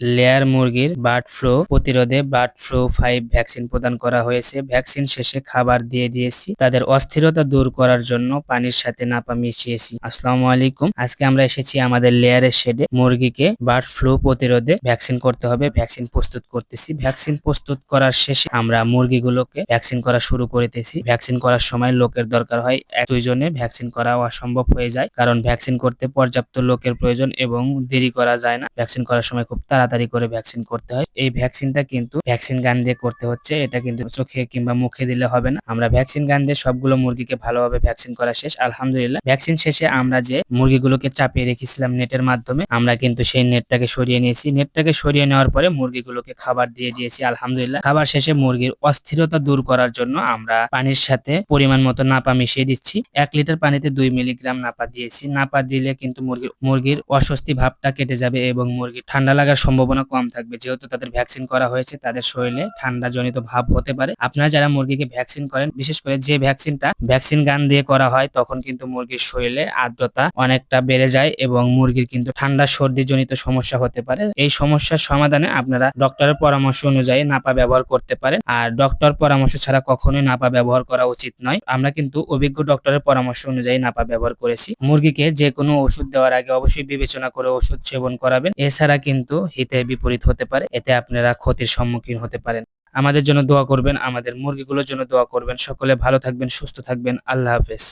Layer মুরগির bird flu প্রতিরোধে bird flu five vaccine প্রদান করা হয়েছে। ভ্যাকসিন শেষে খাবার দিয়ে দিয়েছি। তাদের অস্থিরতা দূর করার জন্য পানির সাথে নাপা মিশিয়েছি। আসসালামু আলাইকুম। আজকে আমরা এসেছি আমাদের লেয়ারের শেডে। মুরগিকে বার্ড ফ্লু প্রতিরোধে ভ্যাকসিন করতে হবে। ভ্যাকসিন প্রস্তুত করতেছি। ভ্যাকসিন প্রস্তুত করার শেষে আমরা মুরগিগুলোকে ভ্যাকসিন করা শুরু করিতেছি। ভ্যাকসিন করার সময় লোকের দরকার হয় এক দুইজনে ভ্যাকসিন করা অসম্ভব হয়ে যায়। কারণ ভ্যাকসিন করতে পর্যাপ্ত লোকের প্রয়োজন এবং দেরি করা যায় না। ভ্যাকসিন করার সময় খুব তাড়াতাড়ি করে ভ্যাকসিন করতে হয়। এই ভ্যাকসিনটা কিন্তু ভ্যাকসিন গান দিয়ে করতে হচ্ছে। এটা কিন্তু চোখে কিংবা মুখে দিলে হবে না। আমরা ভ্যাকসিন গান দিয়ে সবগুলো মুরগিকে ভালোভাবে ভ্যাকসিন করা শেষ। আলহামদুলিল্লাহ। ভ্যাকসিন শেষে আমরা যে মুরগিগুলোকে চাপিয়ে রেখেছিলাম নেটের মাধ্যমে, আমরা কিন্তু সেই নেটটাকে সরিয়ে নিয়েছি। নেটটাকে সরিয়ে নেওয়ার পরে মুরগিগুলোকে খাবার দিয়ে দিয়েছি। আলহামদুলিল্লাহ। খাবার শেষে মুরগির অস্থিরতা দূর করার জন্য আমরা পানির সাথে পরিমাণ মতো নাপা মিশিয়ে দিচ্ছি। এক লিটার পানিতে দুই মিলিগ্রাম নাপা দিয়েছি। নাপা দিলে কিন্তু মুরগির মুরগির অস্বস্তি ভাবটা কেটে যাবে এবং মুরগির ঠান্ডা লাগার সম্ভাবনা কম থাকবে। যেহেতু তাদের ভ্যাকসিন করা হয়েছে, তাদের শরীরে ঠান্ডা জনিত ভাব হতে পারে। আপনারা যারা মুরগিকে ভ্যাকসিন করেন, বিশেষ করে যে ভ্যাকসিনটা ভ্যাকসিন গান দিয়ে করা হয়, তখন কিন্তু মুরগির শরীরে আর্দ্রতা অনেকটা বেড়ে যায় এবং মুরগির কিন্তু ঠান্ডা সর্দি জনিত সমস্যা হতে পারে। এই সমস্যার সমাধানে আপনারা ডক্টরের পরামর্শ অনুযায়ী নাপা ব্যবহার করতে পারেন। আর ডক্টর পরামর্শ ছাড়া কখনোই নাপা ব্যবহার করা উচিত নয়। আমরা কিন্তু অভিজ্ঞ ডক্টরের পরামর্শ অনুযায়ী নাপা ব্যবহার করেছি। মুরগিকে যে কোনো ওষুধ দেওয়ার আগে অবশ্যই বিবেচনা করে ওষুধ সেবন করাবেন। এছাড়া কিন্তু হিতে বিপরীত হতে পারে, এতে আপনারা ক্ষতির সম্মুখীন হতে পারেন। আমাদের জন্য দোয়া করবেন, আমাদের মুরগিগুলোর জন্য দোয়া করবেন। সকলে ভালো থাকবেন, সুস্থ থাকবেন। আল্লাহ হাফেজ।